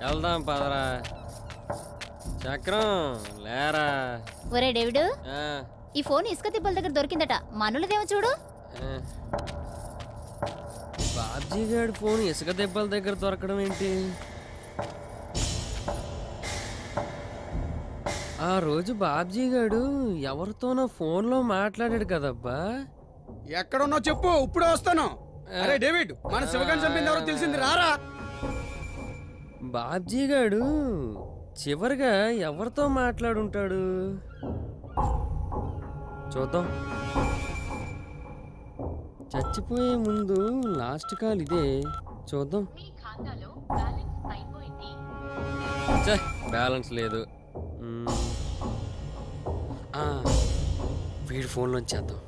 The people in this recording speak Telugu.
వెళ్దాం పదరా. చక్రం లేరా? ఒరే డేవిడ్ ఆ, ఈ ఫోన్ ఇసుక తిప్పల దగ్గర దొరికిందట. మనులదేమో చూడు. బాబ్జీ గారి ఫోన్ ఇసుక దెబ్బల దగ్గర దొరకడం ఏంటి? ఆ రోజు బాబ్జీ గాడు ఎవరితోనో ఫోన్లో మాట్లాడాడు కదబ్బా? ఎక్కడున్నావు చెప్పు ఇప్పుడే వస్తాను. అరే డేవిడ్ మన శివగాని చంపింది ఎవరో తెలిసింది రారా? బాబ్జీ గాడు చివరిగా ఎవరితో మాట్లాడుంటాడు? చూద్దాం. చచ్చిపోయే ముందు లాస్ట్ కాల్ ఇదే. చూద్దాం. బ్యాలెన్స్ లేదు. వీడి ఫోన్లో చేద్దాం.